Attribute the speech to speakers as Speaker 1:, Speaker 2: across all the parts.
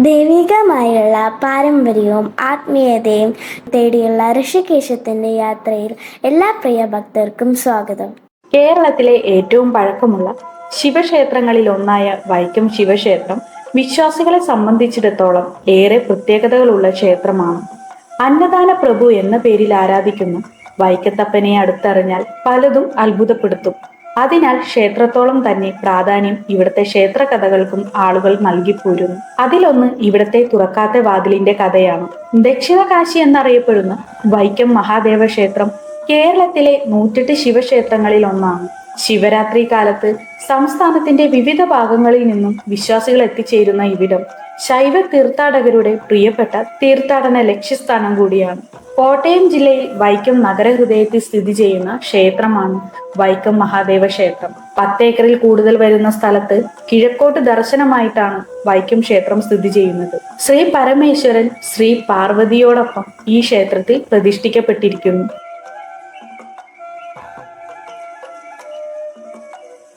Speaker 1: ദൈവികമായുള്ള പാരമ്പര്യവും ആത്മീയതയും തേടിയുള്ള ഋഷികേശത്തിന്റെ യാത്രയിൽ എല്ലാ പ്രിയ ഭക്തർക്കും സ്വാഗതം.
Speaker 2: കേരളത്തിലെ ഏറ്റവും പഴക്കമുള്ള ശിവക്ഷേത്രങ്ങളിൽ ഒന്നായ വൈക്കം ശിവക്ഷേത്രം വിശ്വാസികളെ സംബന്ധിച്ചിടത്തോളം ഏറെ പ്രത്യേകതകളുള്ള ക്ഷേത്രമാണ്. അന്നദാന പ്രഭു എന്ന പേരിൽ ആരാധിക്കുന്ന വൈക്കത്തപ്പനെ അടുത്തറിഞ്ഞാൽ പലതും അത്ഭുതപ്പെടുത്തും. അതിനാൽ ക്ഷേത്രത്തോളം തന്നെ പ്രാധാന്യം ഇവിടുത്തെ ക്ഷേത്ര കഥകൾക്കും ആളുകൾ നൽകിപ്പോരുന്നു അതിലൊന്ന് ഇവിടത്തെ തുറക്കാത്ത വാതിലിന്റെ കഥയാണ്. ദക്ഷിണകാശി എന്നറിയപ്പെടുന്ന വൈക്കം മഹാദേവ ക്ഷേത്രം കേരളത്തിലെ നൂറ്റെട്ട് ശിവക്ഷേത്രങ്ങളിൽ ഒന്നാണ്. ശിവരാത്രി കാലത്ത് സംസ്ഥാനത്തിന്റെ വിവിധ ഭാഗങ്ങളിൽ നിന്നും വിശ്വാസികൾ എത്തിച്ചേരുന്ന ഇവിടം. ശൈവ തീർത്ഥാടകരുടെ പ്രിയപ്പെട്ട തീർത്ഥാടന ലക്ഷ്യസ്ഥാനം കൂടിയാണ്. കോട്ടയം ജില്ലയിൽ വൈക്കം നഗരഹൃദയത്തിൽ സ്ഥിതി ചെയ്യുന്ന ക്ഷേത്രമാണ് വൈക്കം മഹാദേവ ക്ഷേത്രം. പത്തേക്കറിൽ കൂടുതൽ വരുന്ന സ്ഥലത്ത് കിഴക്കോട്ട് ദർശനമായിട്ടാണ് വൈക്കം ക്ഷേത്രം സ്ഥിതി ചെയ്യുന്നത്. ശ്രീ പരമേശ്വരൻ ശ്രീ പാർവതിയോടൊപ്പം ഈ ക്ഷേത്രത്തിൽ പ്രതിഷ്ഠിക്കപ്പെട്ടിരിക്കുന്നു.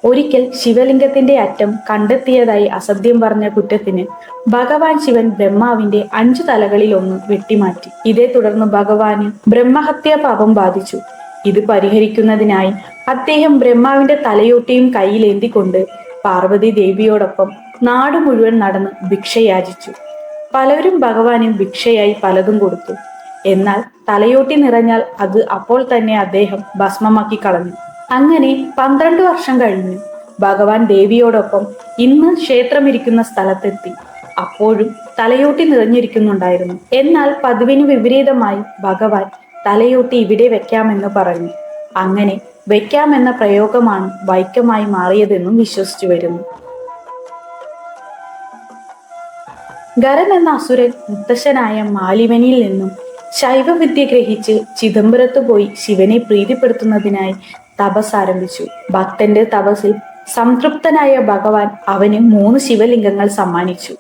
Speaker 2: ഒരിക്കൽ ശിവലിംഗത്തിന്റെ അറ്റം കണ്ടെത്തിയതായി അസത്യം പറഞ്ഞ കുറ്റത്തിന് ഭഗവാൻ ശിവൻ ബ്രഹ്മാവിന്റെ അഞ്ചു തലകളിൽ ഒന്ന് വെട്ടിമാറ്റി. ഇതേ തുടർന്ന് ഭഗവാന് ബ്രഹ്മഹത്യാ പാപം ബാധിച്ചു. ഇത് പരിഹരിക്കുന്നതിനായി അദ്ദേഹം ബ്രഹ്മാവിന്റെ തലയോട്ടിയും കയ്യിലേന്തിക്കൊണ്ട് പാർവതി ദേവിയോടൊപ്പം നാട് മുഴുവൻ നടന്ന് ഭിക്ഷയാചിച്ചു. പലരും ഭഗവാന് ഭിക്ഷയായി പലതും കൊടുത്തു. എന്നാൽ തലയോട്ടി നിറഞ്ഞാൽ അത് അപ്പോൾ തന്നെ അദ്ദേഹം ഭസ്മമാക്കി കളഞ്ഞു. അങ്ങനെ പന്ത്രണ്ട് വർഷം കഴിഞ്ഞു ഭഗവാൻ ദേവിയോടൊപ്പം ഇന്ന് ക്ഷേത്രമിരിക്കുന്ന സ്ഥലത്തെത്തി. അപ്പോഴും തലയോട്ടി നിറഞ്ഞിരിക്കുന്നുണ്ടായിരുന്നു. എന്നാൽ പതിവിന് വിപരീതമായി ഭഗവാൻ തലയോട്ടി ഇവിടെ വെക്കാമെന്ന് പറഞ്ഞു. അങ്ങനെ വെക്കാമെന്ന പ്രയോഗമാണ് വൈക്കമായി മാറിയതെന്നും വിശ്വസിച്ചു വരുന്നു. ഗരൻ എന്ന അസുരൻ മുത്തശ്ശനായ മാലിവനിൽ നിന്നും ശൈവവിദ്യ ഗ്രഹിച്ച് ചിദംബരത്ത് പോയി ശിവനെ പ്രീതിപ്പെടുത്തുന്നതിനായി തപസ് ആരംഭിച്ചു. ഭക്തന്റെ തപസ്സിൽ സംതൃപ്തനായ ഭഗവാൻ അവന് മൂന്ന് ശിവലിംഗങ്ങൾ സമ്മാനിച്ചു.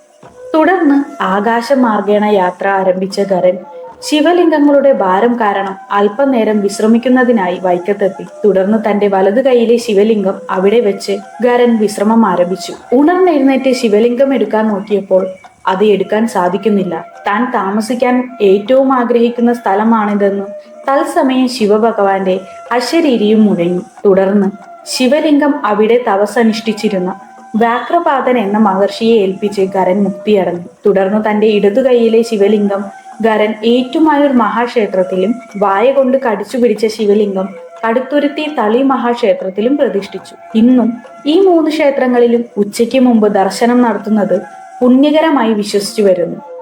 Speaker 2: തുടർന്ന് ആകാശമാർഗേണ യാത്ര ആരംഭിച്ച ഗരൻ ശിവലിംഗങ്ങളുടെ ഭാരം കാരണം അല്പനേരം വിശ്രമിക്കുന്നതിനായി വൈക്കത്തെത്തി. തുടർന്ന് തന്റെ വലതു കൈയിലെ ശിവലിംഗം അവിടെ വെച്ച് ഗരൻ വിശ്രമം ആരംഭിച്ചു. ഉണർന്നെഴുന്നേറ്റ് ശിവലിംഗം എടുക്കാൻ നോക്കിയപ്പോൾ അത് എടുക്കാൻ സാധിക്കുന്നില്ല. താൻ താമസിക്കാൻ ഏറ്റവും ആഗ്രഹിക്കുന്ന സ്ഥലമാണിതെന്നും തത്സമയം ശിവഭഗവാന്റെ അശരീരിയും മുഴങ്ങി. തുടർന്ന് ശിവലിംഗം അവിടെ തപസനുഷ്ഠിച്ചിരുന്ന വ്യാക്രപാതൻ എന്ന മഹർഷിയെ ഏൽപ്പിച്ച് ഗരൻ മുക്തിയടഞ്ഞു. തുടർന്ന് തന്റെ ഇടതു കൈയിലെ ശിവലിംഗം ഗരൻ ഏറ്റുമായൂർ മഹാക്ഷേത്രത്തിലും വായ കൊണ്ട് കടിച്ചു പിടിച്ച ശിവലിംഗം കടുത്തുരുത്തി തളി മഹാക്ഷേത്രത്തിലും പ്രതിഷ്ഠിച്ചു. ഇന്നും ഈ മൂന്ന് ക്ഷേത്രങ്ങളിലും ഉച്ചയ്ക്ക് മുമ്പ് ദർശനം നടത്തുന്നത് പുണ്യകരമായി വിശ്വസിച്ചു വരുന്നു.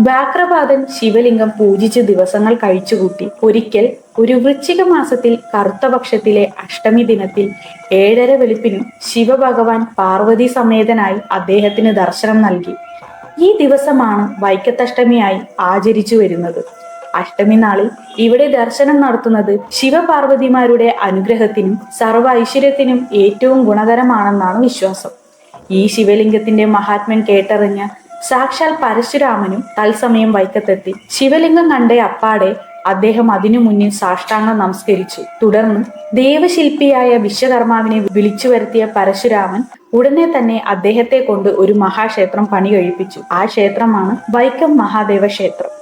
Speaker 2: വ്യാക്രപാതൻ ശിവലിംഗം പൂജിച്ച് ദിവസങ്ങൾ കഴിച്ചുകൂട്ടി. ഒരിക്കൽ ഒരു വൃശ്ചിക മാസത്തിൽ കറുത്തപക്ഷത്തിലെ അഷ്ടമി ദിനത്തിൽ ഏഴര വെളുപ്പിനും ശിവഭഗവാൻ പാർവതി സമേതനായി അദ്ദേഹത്തിന് ദർശനം നൽകി. ഈ ദിവസമാണ് വൈക്കത്തഷ്ടമിയായി ആചരിച്ചു വരുന്നത്. അഷ്ടമി നാളിൽ ഇവിടെ ദർശനം നടത്തുന്നത് ശിവപാർവതിമാരുടെ അനുഗ്രഹത്തിനും സർവ ഐശ്വര്യത്തിനും ഏറ്റവും ഗുണകരമാണെന്നാണ് വിശ്വാസം. ഈ ശിവലിംഗത്തിന്റെ മഹാത്മ്യം കേട്ടറിഞ്ഞ സാക്ഷാൽ പരശുരാമനും തത്സമയം വൈക്കത്തെത്തി. ശിവലിംഗം കണ്ടേ അപ്പാടെ അദ്ദേഹം അതിനു മുന്നിൽ സാഷ്ടാംഗം നമസ്കരിച്ചു. തുടർന്ന് ദേവശില്പിയായ വിശ്വകർമാവിനെ വിളിച്ചു വരുത്തിയ പരശുരാമൻ ഉടനെ തന്നെ അദ്ദേഹത്തെ കൊണ്ട് ഒരു മഹാക്ഷേത്രം പണി കഴിപ്പിച്ചു. ആ ക്ഷേത്രമാണ് വൈക്കം മഹാദേവ ക്ഷേത്രം.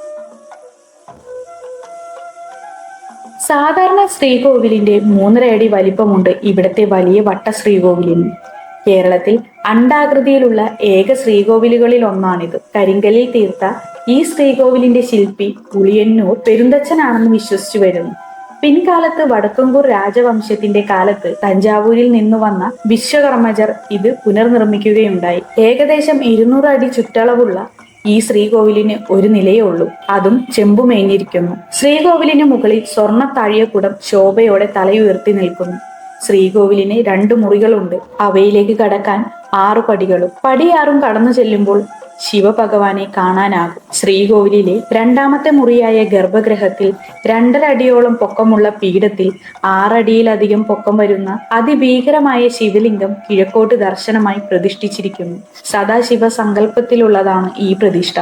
Speaker 2: സാധാരണ ശ്രീകോവിലിന്റെ മൂന്നര അടി വലിപ്പമുണ്ട് ഇവിടത്തെ വലിയ വട്ട ശ്രീകോവിലിന് കേരളത്തിൽ അണ്ടാകൃതിയിലുള്ള ഏക ശ്രീകോവിലുകളിൽ ഒന്നാണിത് കരിങ്കലിൽ തീർത്ത ഈ ശ്രീകോവിലിന്റെ ശില്പി പുളിയന്നൂർ പെരുന്തച്ഛനാണെന്ന് വിശ്വസിച്ചു വരുന്നു. പിൻകാലത്ത് വടക്കങ്കൂർ രാജവംശത്തിന്റെ കാലത്ത് തഞ്ചാവൂരിൽ നിന്നു വന്ന വിശ്വകർമ്മജർ ഇത് പുനർനിർമ്മിക്കുകയുണ്ടായി. ഏകദേശം ഇരുന്നൂറ് അടി ചുറ്റളവുള്ള ഈ ശ്രീകോവിലിന് ഒരു നിലയേ ഉള്ളൂ. അതും ചെമ്പുമേഞ്ഞിരിക്കുന്നു. ശ്രീകോവിലിന് മുകളിൽ സ്വർണ താഴിയക്കുടം ശോഭയോടെ തലയുയർത്തി നിൽക്കുന്നു. ശ്രീകോവിലിന് രണ്ട് മുറികളുണ്ട്. അവയിലേക്ക് കടക്കാൻ ആറ് പടികളും. പടിയാറും കടന്നു ചെല്ലുമ്പോൾ ശിവഭഗവാനെ കാണാനാകും. ശ്രീകോവിലിലെ രണ്ടാമത്തെ മുറിയായ ഗർഭഗൃഹത്തിൽ രണ്ടര അടിയോളം പൊക്കമുള്ള പീഠത്തിൽ ആറടിയിലധികം പൊക്കം വരുന്ന അതിഭീകരമായ ശിവലിംഗം കിഴക്കോട്ട് ദർശനമായി പ്രതിഷ്ഠിച്ചിരിക്കുന്നു. സദാശിവ സങ്കല്പത്തിലുള്ളതാണ് ഈ പ്രതിഷ്ഠ.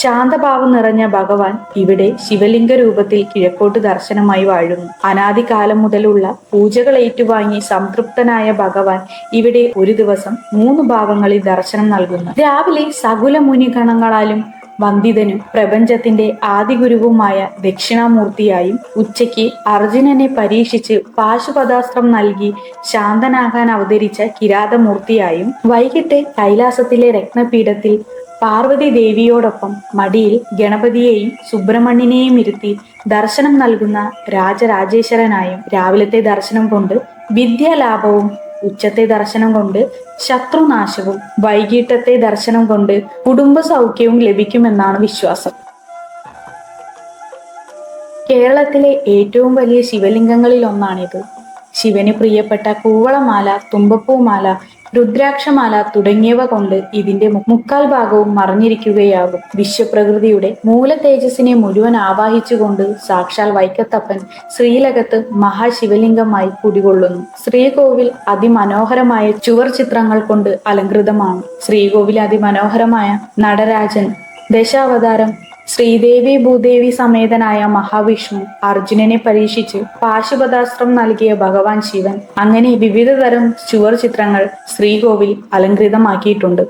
Speaker 2: ശാന്തഭാവം നിറഞ്ഞ ഭഗവാൻ ഇവിടെ ശിവലിംഗ രൂപത്തിൽ കിഴക്കോട്ട് ദർശനമായി വാഴുന്നു. അനാദികാലം മുതലുള്ള പൂജകൾ ഏറ്റുവാങ്ങി സംതൃപ്തനായ ഭഗവാൻ ഇവിടെ ഒരു ദിവസം മൂന്ന് ഭാവങ്ങളിൽ ദർശനം നൽകുന്നു. രാവിലെ സകുല മുനിഗണങ്ങളാലും വന്ദിതനും പ്രപഞ്ചത്തിന്റെ ആദിഗുരുവുമായ ദക്ഷിണാമൂർത്തിയായും ഉച്ചയ്ക്ക് അർജുനനെ പരീക്ഷിച്ച് പാശുപദാസ്ത്രം നൽകി ശാന്തനാകാൻ അവതരിച്ച കിരാതമൂർത്തിയായും വൈകിട്ട് കൈലാസത്തിലെ രത്നപീഠത്തിൽ പാർവതി ദേവിയോടൊപ്പം മടിയിൽ ഗണപതിയെയും സുബ്രഹ്മണ്യനെയും ഇരുത്തി ദർശനം നൽകുന്ന രാജരാജേശ്വരനായും രാവിലത്തെ ദർശനം കൊണ്ട് വിദ്യാലാഭവും ഉച്ചത്തെ ദർശനം കൊണ്ട് ശത്രുനാശവും വൈകിട്ടത്തെ ദർശനം കൊണ്ട് കുടുംബ സൗഖ്യവും ലഭിക്കുമെന്നാണ് വിശ്വാസം. കേരളത്തിലെ ഏറ്റവും വലിയ ശിവലിംഗങ്ങളിൽ ഒന്നാണിത് ശിവന് പ്രിയപ്പെട്ട കൂവളമാല തുമ്പപ്പൂമാല രുദ്രാക്ഷമാല തുടങ്ങിയവ കൊണ്ട് ഇതിന്റെ മുക്കാൽ ഭാഗവും മറിഞ്ഞിരിക്കുകയാകും. വിശ്വപ്രകൃതിയുടെ മൂല തേജസ്സിനെ മുഴുവൻ ആവാഹിച്ചുകൊണ്ട് സാക്ഷാൽ വൈക്കത്തപ്പൻ ശ്രീലകത്ത് മഹാശിവലിംഗമായി കുടികൊള്ളുന്നു. ശ്രീകോവിൽ അതിമനോഹരമായ ചുവർ ചിത്രങ്ങൾ കൊണ്ട് അലങ്കൃതമാണ് ശ്രീകോവിൽ അതിമനോഹരമായ നടരാജൻ ദശാവതാരം ശ്രീദേവി ഭൂദേവി സമേതനായ മഹാവിഷ്ണു അർജുനനെ പരീക്ഷിച്ച് പാശുപതാസ്ത്രം നൽകിയ ഭഗവാൻ ശിവൻ അങ്ങനെ വിവിധ തരം ചുവർ ചിത്രങ്ങൾ ശ്രീകോവിൽ അലങ്കൃതമാക്കിയിട്ടുണ്ട്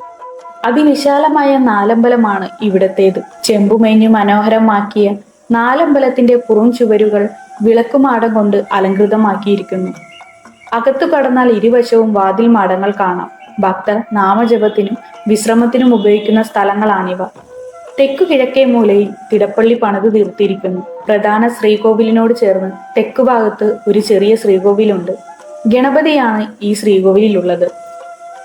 Speaker 2: അതിവിശാലമായ നാലമ്പലമാണ് ഇവിടത്തേത്. ചെമ്പുമേഞ്ഞു മനോഹരമാക്കിയ നാലമ്പലത്തിന്റെ പുറം ചുവരുകൾ വിളക്കുമാടം കൊണ്ട് അലങ്കൃതമാക്കിയിരിക്കുന്നു അകത്തു കടന്നാൽ ഇരുവശവും വാതിൽ മാടങ്ങൾ കാണാം. ഭക്തർ നാമജപത്തിനും വിശ്രമത്തിനും ഉപയോഗിക്കുന്ന സ്ഥലങ്ങളാണിവ. തെക്കു കിഴക്കേ മൂലയിൽ തിടപ്പള്ളി പണിത് തീർത്തിരിക്കുന്നു. പ്രധാന ശ്രീകോവിലിനോട് ചേർന്ന് തെക്കു ഭാഗത്ത് ഒരു ചെറിയ ശ്രീകോവിലുണ്ട്. ഗണപതിയാണ് ഈ ശ്രീകോവിലിലുള്ളത്.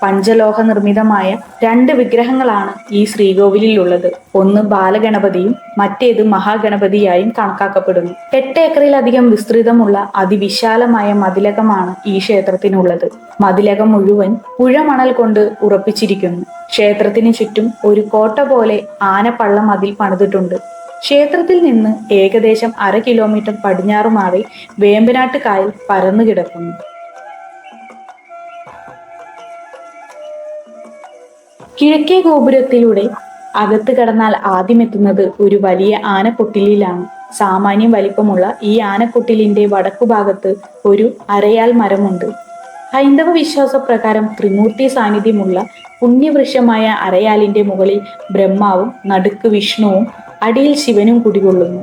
Speaker 2: പഞ്ചലോഹ നിർമ്മിതമായ രണ്ട് വിഗ്രഹങ്ങളാണ് ഈ ശ്രീകോവിലിലുള്ളത്. ഒന്ന് ബാലഗണപതിയും മറ്റേത് മഹാഗണപതിയായും കണക്കാക്കപ്പെടുന്നു. എട്ട് ഏക്കറിലധികം വിസ്തൃതമുള്ള അതിവിശാലമായ മതിലകമാണ് ഈ ക്ഷേത്രത്തിനുള്ളത്. മതിലകം മുഴുവൻ പുഴമണൽ കൊണ്ട് ഉറപ്പിച്ചിരിക്കുന്നു. ക്ഷേത്രത്തിന് ചുറ്റും ഒരു കോട്ട പോലെ ആനപ്പള്ള അതിൽ പണിതിട്ടുണ്ട്. ക്ഷേത്രത്തിൽ നിന്ന് ഏകദേശം അര കിലോമീറ്റർ പടിഞ്ഞാറുമാറി വേമ്പനാട്ട് കായൽ പരന്നു കിടക്കുന്നു കിഴക്കേ ഗോപുരത്തിലൂടെ അകത്ത് കടന്നാൽ ആദ്യം എത്തുന്നത് ഒരു വലിയ ആനക്കൊട്ടിലിലാണ്. സാമാന്യം വലിപ്പമുള്ള ഈ ആനക്കൊട്ടിലിന്റെ വടക്കുഭാഗത്ത് ഒരു അരയാൽ മരമുണ്ട്. ഹൈന്ദവ വിശ്വാസപ്രകാരം ത്രിമൂർത്തി സാന്നിധ്യമുള്ള പുണ്യവൃക്ഷമായ അരയാലിന്റെ മുകളിൽ ബ്രഹ്മാവും നടുക്ക് വിഷ്ണുവും അടിയിൽ ശിവനും കുടികൊള്ളുന്നു.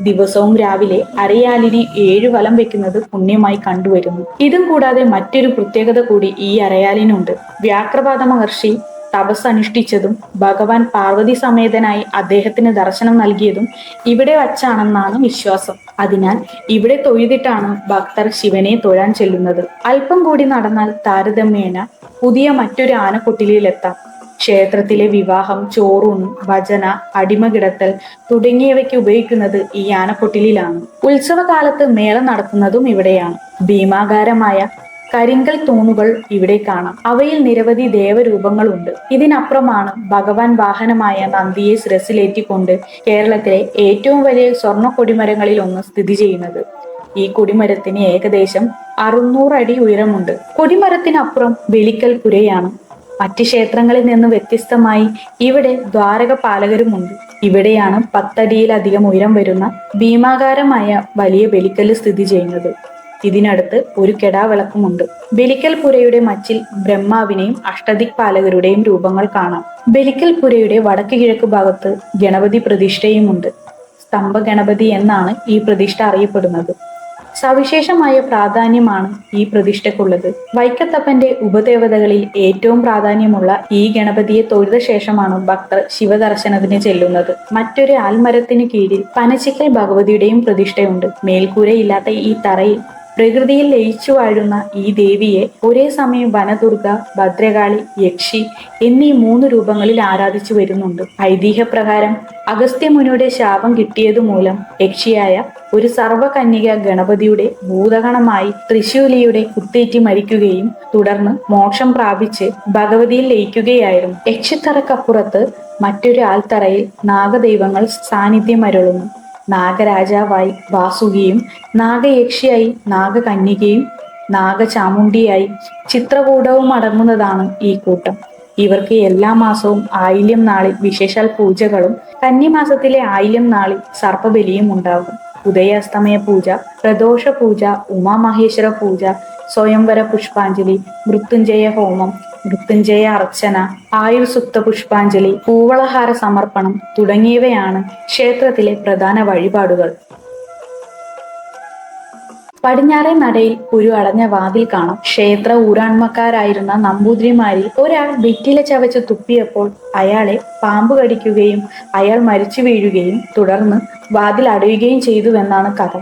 Speaker 2: ദിവസവും രാവിലെ അരയാലിനെ ഏഴു വലം വെക്കുന്നത് പുണ്യമായി കണ്ടുവരുന്നു. ഇതും കൂടാതെ മറ്റൊരു പ്രത്യേകത കൂടി ഈ അരയാലിനുണ്ട്. വ്യാക്രപാത മഹർഷി തപസ് അനുഷ്ഠിച്ചതും ഭഗവാൻ പാർവതി സമേതനായി അദ്ദേഹത്തിന് ദർശനം നൽകിയതും ഇവിടെ വച്ചാണെന്നാണ് വിശ്വാസം. അതിനാൽ ഇവിടെ തൊഴുതിട്ടാണ് ഭക്തർ ശിവനെ തൊഴാൻ ചെല്ലുന്നത്. അല്പം കൂടി നടന്നാൽ താരതമ്യേന പുതിയ മറ്റൊരു ആനക്കുട്ടിലെത്താം ക്ഷേത്രത്തിലെ വിവാഹം ചോറൂണ് ഭജന അടിമകിടത്തൽ തുടങ്ങിയവയ്ക്ക് ഉപയോഗിക്കുന്നത് ഈ ആനക്കൊട്ടിലിലാണ്. ഉത്സവകാലത്ത് മേള നടത്തുന്നതും ഇവിടെയാണ്. ഭീമാകാരമായ കരിങ്കൽ തൂണുകൾ ഇവിടെ കാണാം. അവയിൽ നിരവധി ദേവരൂപങ്ങളുണ്ട്. ഇതിനപ്പുറമാണ് ഭഗവാൻ വാഹനമായ നന്ദിയെ ശിരസിലേറ്റിക്കൊണ്ട് കേരളത്തിലെ ഏറ്റവും വലിയ സ്വർണ കൊടിമരങ്ങളിൽ ഒന്ന് സ്ഥിതി ചെയ്യുന്നത്. ഈ കൊടിമരത്തിന് ഏകദേശം അറുന്നൂറ് അടി ഉയരമുണ്ട്. കൊടിമരത്തിനപ്പുറം വെളിക്കൽ പുരയാണ് മറ്റ് ക്ഷേത്രങ്ങളിൽ നിന്ന് വ്യത്യസ്തമായി ഇവിടെ ദ്വാരക പാലകരുമുണ്ട് ഇവിടെയാണ് പത്തടിയിലധികം ഉയരം വരുന്ന ഭീമാകാരമായ വലിയ ബലിക്കല്ല് സ്ഥിതി ചെയ്യുന്നത്. ഇതിനടുത്ത് ഒരു കെടാവിളക്കുമുണ്ട്. ബലിക്കൽ പുരയുടെ മച്ചിൽ ബ്രഹ്മാവിനെയും അഷ്ടദിക് പാലകരുടെയും രൂപങ്ങൾ കാണാം. ബലിക്കൽ പുരയുടെ വടക്ക് കിഴക്ക് ഭാഗത്ത് ഗണപതി പ്രതിഷ്ഠയുമുണ്ട്. സ്തംഭ ഗണപതി എന്നാണ് ഈ പ്രതിഷ്ഠ അറിയപ്പെടുന്നത്. സവിശേഷമായ പ്രാധാന്യമാണ് ഈ പ്രതിഷ്ഠയ്ക്കുള്ളത്. വൈക്കത്തപ്പന്റെ ഉപദേവതകളിൽ ഏറ്റവും പ്രാധാന്യമുള്ള ഈ ഗണപതിയെ തൊഴുത ശേഷമാണ് ഭക്തർ ശിവദർശനത്തിന് ചെല്ലുന്നത്. മറ്റൊരു ആൽമരത്തിന് കീഴിൽ പനച്ചിക്കൽ ഭഗവതിയുടെയും പ്രതിഷ്ഠയുണ്ട്. മേൽക്കൂരയില്ലാത്ത ഈ തറയിൽ പ്രകൃതിയിൽ ലയിച്ചു വാഴുന്ന ഈ ദേവിയെ ഒരേ സമയം വനദുർഗ ഭദ്രകാളി യക്ഷി എന്നീ മൂന്ന് രൂപങ്ങളിൽ ആരാധിച്ചു വരുന്നുണ്ട്. ഐതിഹ്യപ്രകാരം അഗസ്ത്യമുനിയുടെ ശാപം കിട്ടിയതുമൂലം യക്ഷിയായ ഒരു സർവകന്യക ഗണപതിയുടെ ഭൂതഗണമായി തൃശൂലിയുടെ കുത്തേറ്റി മരിക്കുകയും തുടർന്ന് മോക്ഷം പ്രാപിച്ച് ഭഗവതിയിൽ ലയിക്കുകയായിരുന്നു. യക്ഷിത്തറക്കപ്പുറത്ത് മറ്റൊരു ആൽത്തറയിൽ നാഗദൈവങ്ങൾ സാന്നിധ്യം അരുളുന്നു നാഗരാജാവായി വാസുകിയും നാഗയക്ഷിയായി നാഗകന്യകയും നാഗചാമുണ്ടിയായി ചിത്രകൂടവും അടങ്ങുന്നതാണ് ഈ കൂട്ടം. ഇവർക്ക് എല്ലാ മാസവും ആയില്യം നാളിൽ വിശേഷാൽ പൂജകളും കന്നിമാസത്തിലെ ആയില്യം നാളിൽ സർപ്പബലിയും ഉണ്ടാകും. ഉദയാസ്തമയ പൂജ പ്രദോഷ പൂജ ഉമാമഹേശ്വര പൂജ സ്വയംവര പുഷ്പാഞ്ജലി മൃത്യുഞ്ജയ ഹോമം മൃത്യുഞ്ജയ അർച്ചന ആയുർസുക്ത പുഷ്പാഞ്ജലി പൂവളഹാര സമർപ്പണം തുടങ്ങിയവയാണ് ക്ഷേത്രത്തിലെ പ്രധാന വഴിപാടുകൾ. പടിഞ്ഞാറേ നടയിൽ ഒരു അടഞ്ഞ വാതിൽ കാണാം. ക്ഷേത്ര ഊരാൺമക്കാരായിരുന്ന നമ്പൂതിരിമാരിൽ ഒരാൾ വെറ്റില ചവച്ച് തുപ്പിയപ്പോൾ അയാളെ പാമ്പ് കടിക്കുകയും അയാൾ മരിച്ചു വീഴുകയും തുടർന്ന് വാതിൽ അടയുകയും ചെയ്തുവെന്നാണ് കഥ.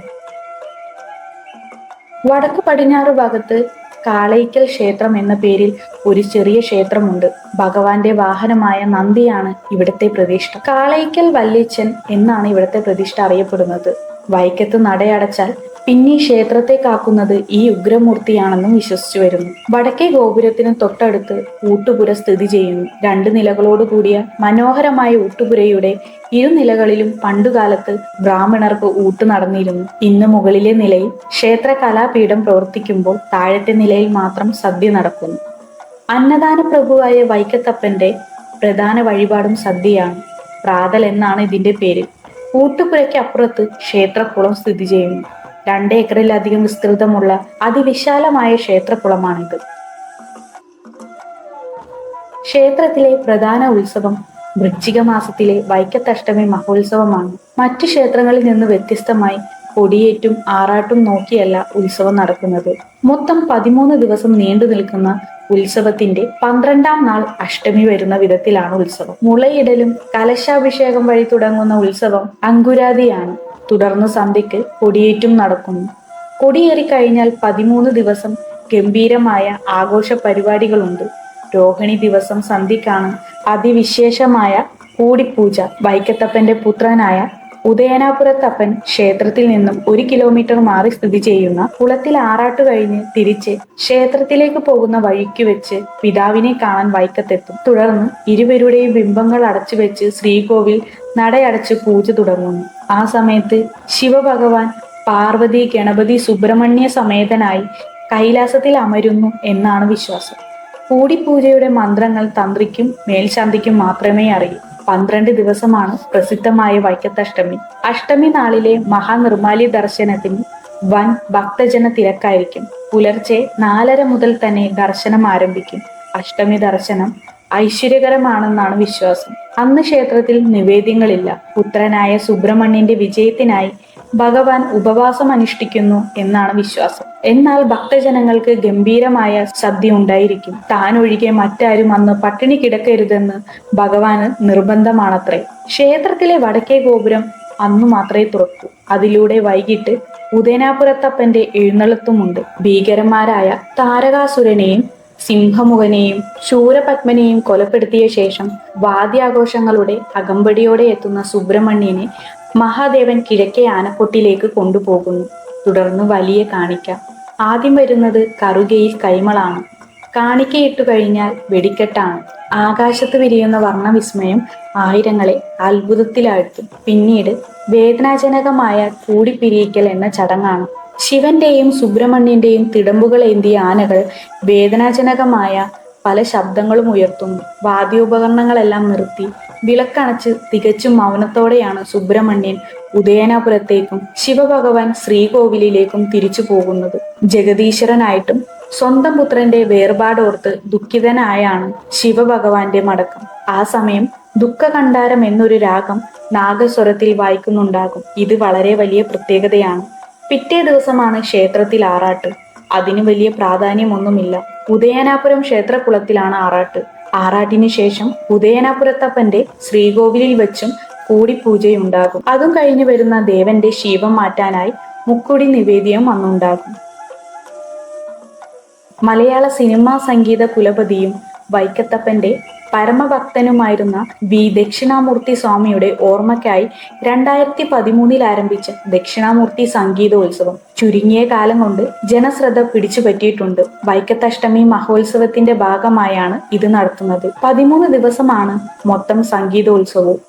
Speaker 2: വടക്ക് പടിഞ്ഞാറ് ഭാഗത്ത് കാളയിക്കൽ ക്ഷേത്രം എന്ന പേരിൽ ഒരു ചെറിയ ക്ഷേത്രമുണ്ട്. ഭഗവാന്റെ വാഹനമായ നന്ദിയാണ് ഇവിടുത്തെ പ്രതിഷ്ഠ. കാളയിക്കൽ വല്യച്ഛൻ എന്നാണ് ഇവിടുത്തെ പ്രതിഷ്ഠ അറിയപ്പെടുന്നത്. വൈക്കത്ത് നടയടച്ചാൽ പിന്നെ ക്ഷേത്രത്തെ കാക്കുന്നത് ഈ ഉഗ്രമൂർത്തിയാണെന്നും വിശ്വസിച്ചു വരുന്നു. വടക്കേ ഗോപുരത്തിന് തൊട്ടടുത്ത് ഊട്ടുപുര സ്ഥിതി ചെയ്യുന്നു. രണ്ട് നിലകളോട് കൂടിയ മനോഹരമായ ഊട്ടുപുരയുടെ ഇരുനിലകളിലും പണ്ടുകാലത്ത് ബ്രാഹ്മണർക്ക് ഊട്ട് നടന്നിരുന്നു. ഇന്ന് മുകളിലെ നിലയിൽ ക്ഷേത്ര കലാപീഠം പ്രവർത്തിക്കുമ്പോൾ താഴത്തെ നിലയിൽ മാത്രം സദ്യ നടക്കുന്നു. അന്നദാന പ്രഭുവായ വൈക്കത്തപ്പന്റെ പ്രധാന വഴിപാടും സദ്യയാണ്. പ്രാതൽ എന്നാണ് ഇതിന്റെ പേര്. ഊട്ടുപുരയ്ക്ക് അപ്പുറത്ത് ക്ഷേത്രക്കുളം സ്ഥിതി ചെയ്യുന്നു. രണ്ട് ഏക്കറിലധികം വിസ്തൃതമുള്ള അതിവിശാലമായ ക്ഷേത്രക്കുളമാണിത്. ക്ഷേത്രത്തിലെ പ്രധാന ഉത്സവം വൃശ്ചിക മാസത്തിലെ വൈക്കത്തഷ്ടമി മഹോത്സവമാണ്. മറ്റു ക്ഷേത്രങ്ങളിൽ നിന്ന് വ്യത്യസ്തമായി കൊടിയേറ്റും ആറാട്ടും നോക്കിയല്ല ഉത്സവം നടക്കുന്നത്. മൊത്തം പതിമൂന്ന് ദിവസം നീണ്ടു നിൽക്കുന്ന ഉത്സവത്തിന്റെ പന്ത്രണ്ടാം നാൾ അഷ്ടമി വരുന്ന വിധത്തിലാണ് ഉത്സവം. മുളയിടലും കലശാഭിഷേകം വഴി തുടങ്ങുന്ന ഉത്സവം അങ്കുരാതിയാണ് തുടർന്ന് സന്ധ്യയ്ക്ക് കൊടിയേറ്റും നടക്കുന്നു. കൊടിയേറി കഴിഞ്ഞാൽ പതിമൂന്ന് ദിവസം ഗംഭീരമായ ആഘോഷ പരിപാടികളുണ്ട്. രോഹിണി ദിവസം സന്ധ്യക്കാണ് അതിവിശേഷമായ കൂടിപ്പൂജ. വൈക്കത്തപ്പന്റെ പുത്രനായ ഉദയനാപുരത്തപ്പൻ ക്ഷേത്രത്തിൽ നിന്നും ഒരു കിലോമീറ്റർ മാറി സ്ഥിതി ചെയ്യുന്ന കുളത്തിൽ ആറാട്ട് കഴിഞ്ഞ് തിരിച്ച് ക്ഷേത്രത്തിലേക്ക് പോകുന്ന വഴിക്ക് വെച്ച് പിതാവിനെ കാണാൻ വൈക്കത്തെത്തും. തുടർന്ന് ഇരുവരുടെയും ബിംബങ്ങൾ അടച്ചു വെച്ച് ശ്രീകോവിൽ നടയടച്ച് പൂജ തുടങ്ങുന്നു. ആ സമയത്ത് ശിവഭഗവാൻ പാർവതി ഗണപതി സുബ്രഹ്മണ്യ സമേതനായി കൈലാസത്തിൽ അമരുന്നു എന്നാണ് വിശ്വാസം. കൂടിപ്പൂജയുടെ മന്ത്രങ്ങൾ തന്ത്രിക്കും മേൽശാന്തിക്കും മാത്രമേ അറിയൂ. പന്ത്രണ്ട് ദിവസമാണ് പ്രസിദ്ധമായ വൈക്കത്തഷ്ടമി. അഷ്ടമി നാളിലെ മഹാനിർമാലി ദർശനത്തിന് വൻ ഭക്തജന തിരക്കായിരിക്കും. പുലർച്ചെ നാലര മുതൽ തന്നെ ദർശനം ആരംഭിക്കും. അഷ്ടമി ദർശനം ഐശ്വര്യകരമാണെന്നാണ് വിശ്വാസം. അന്ന് ക്ഷേത്രത്തിൽ നിവേദ്യങ്ങളില്ല. പുത്രനായ സുബ്രഹ്മണ്യന്റെ വിജയത്തിനായി ഭഗവാൻ ഉപവാസം അനുഷ്ഠിക്കുന്നു എന്നാണ് വിശ്വാസം. എന്നാൽ ഭക്തജനങ്ങൾക്ക് ഗംഭീരമായ സദ്യ ഉണ്ടായിരിക്കും. താൻ ഒഴികെ മറ്റാരും അന്ന് പട്ടിണി കിടക്കരുതെന്ന് ഭഗവാന് നിർബന്ധമാണത്രേ. ക്ഷേത്രത്തിലെ വടക്കേ ഗോപുരം അന്നു മാത്രമേ തുറക്കൂ. അതിലൂടെ വൈകിട്ട് ഉദയനാപുരത്തപ്പന്റെ എഴുന്നള്ളത്തുമുണ്ട്. ഭീകരന്മാരായ താരകാസുരനെയും സിംഹമുഖനെയും ശൂരപത്മനെയും കൊലപ്പെടുത്തിയ ശേഷം വാദ്യാഘോഷങ്ങളുടെ അകമ്പടിയോടെ എത്തുന്ന സുബ്രഹ്മണ്യനെ മഹാദേവൻ കിഴക്കേ ആനക്കൊട്ടിലേക്ക് കൊണ്ടുപോകുന്നു. തുടർന്ന് വലിയ കാണിക്ക. ആദ്യം വരുന്നത് കറുകയിൽ കൈമളാണ്. കാണിക്കയിട്ടു കഴിഞ്ഞാൽ വെടിക്കെട്ടാണ്. ആകാശത്ത് വിരിയുന്ന വർണവിസ്മയം ആയിരങ്ങളെ അത്ഭുതത്തിലാഴ്ത്തും. പിന്നീട് വേദനാജനകമായ കൂടിപ്പിരിയിക്കൽ എന്ന ചടങ്ങാണ്. ശിവന്റെയും സുബ്രഹ്മണ്യന്റെയും തിടമ്പുകളേന്തിയ ആനകൾ വേദനാജനകമായ പല ശബ്ദങ്ങളും ഉയർത്തുന്നു. വാദ്യോപകരണങ്ങളെല്ലാം നിർത്തി വിളക്കണച്ച് തികച്ചും മൗനത്തോടെയാണ് സുബ്രഹ്മണ്യൻ ഉദയനാപുരത്തേക്കും ശിവഭഗവാൻ ശ്രീകോവിലിലേക്കും തിരിച്ചു പോകുന്നത്. ജഗദീശ്വരനായിട്ടും സ്വന്തം പുത്രന്റെ വേർപാടോർത്ത് ദുഃഖിതനായാണ് ശിവഭഗവാന്റെ മടക്കം. ആ സമയം ദുഃഖകണ്ഠാരം എന്നൊരു രാഗം നാഗസ്വരത്തിൽ വായിക്കുന്നുണ്ടാകും. ഇത് വളരെ വലിയ പ്രത്യേകതയാണ്. പിറ്റേ ദിവസമാണ് ക്ഷേത്രത്തിൽ ആറാട്ട്. അതിന് വലിയ പ്രാധാന്യമൊന്നുമില്ല. ഉദയനാപുരം ക്ഷേത്രക്കുളത്തിലാണ് ആറാട്ട്. ആറാട്ടിന് ശേഷം ഉദയനാപുരത്തപ്പന്റെ ശ്രീകോവിലിൽ വെച്ചും കൂടിപ്പൂജയുണ്ടാകും അതും കഴിഞ്ഞു വരുന്ന ദേവന്റെ ശീവം മാറ്റാനായി മുക്കുടി നിവേദ്യം അന്നുണ്ടാകും. മലയാള സിനിമാ സംഗീത കുലപതിയും വൈക്കത്തപ്പന്റെ പരമഭക്തനുമായിരുന്ന വി. ദക്ഷിണാമൂർത്തി സ്വാമിയുടെ ഓർമ്മയ്ക്കായി രണ്ടായിരത്തി പതിമൂന്നിൽ ആരംഭിച്ച ദക്ഷിണാമൂർത്തി സംഗീതോത്സവം ചുരുങ്ങിയ കാലം കൊണ്ട് ജനശ്രദ്ധ പിടിച്ചുപറ്റിയിട്ടുണ്ട്. വൈക്കത്തഷ്ടമി മഹോത്സവത്തിന്റെ ഭാഗമായാണ് ഇത് നടത്തുന്നത്. പതിമൂന്ന് ദിവസമാണ് മൊത്തം സംഗീതോത്സവവും.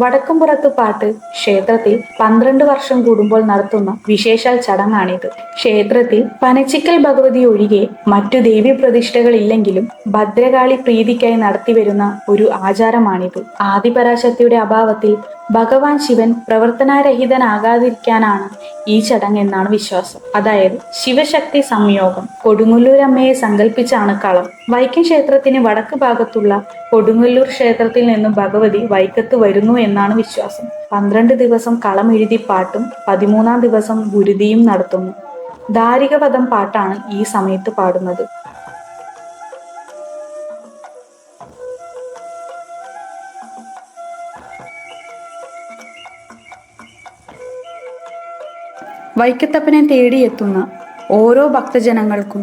Speaker 2: വടക്കുംപുറത്ത് പാട്ട് ക്ഷേത്രത്തിൽ പന്ത്രണ്ട് വർഷം കൂടുമ്പോൾ നടത്തുന്ന വിശേഷാൽ ചടങ്ങാണിത്. ക്ഷേത്രത്തിൽ പനച്ചിക്കൽ ഭഗവതി ഒഴികെ മറ്റു ദേവീ പ്രതിഷ്ഠകളില്ലെങ്കിലും ഭദ്രകാളി പ്രീതിക്കായി നടത്തിവരുന്ന ഒരു ആചാരമാണിത്. ആദിപരാശക്തിയുടെ അഭാവത്തിൽ ഭഗവാൻ ശിവൻ പ്രവർത്തനാരഹിതനാകാതിരിക്കാനാണ് ഈ ചടങ്ങ് എന്നാണ് വിശ്വാസം. അതായത് ശിവശക്തി സംയോഗം. കൊടുങ്ങല്ലൂരമ്മയെ സങ്കല്പിച്ചാണ് കളം. വൈക്കം ക്ഷേത്രത്തിന് വടക്ക് ഭാഗത്തുള്ള കൊടുങ്ങല്ലൂർ ക്ഷേത്രത്തിൽ നിന്നും ഭഗവതി വൈക്കത്ത് വരുന്നു എന്നാണ് വിശ്വാസം. പന്ത്രണ്ട് ദിവസം കളം എഴുതി പാട്ടും പതിമൂന്നാം ദിവസം ഗുരുതിയും നടത്തുന്നു. ദാരികവധം പാട്ടാണ് ഈ സമയത്ത് പാടുന്നത്. വൈക്കത്തപ്പനെ തേടിയെത്തുന്ന ഓരോ ഭക്തജനങ്ങൾക്കും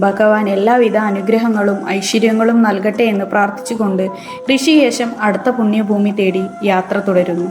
Speaker 2: ഭഗവാൻ എല്ലാവിധ അനുഗ്രഹങ്ങളും ഐശ്വര്യങ്ങളും നൽകട്ടെ എന്ന് പ്രാർത്ഥിച്ചുകൊണ്ട് ഋഷികേശം അടുത്ത പുണ്യഭൂമി തേടി യാത്ര തുടരുന്നു.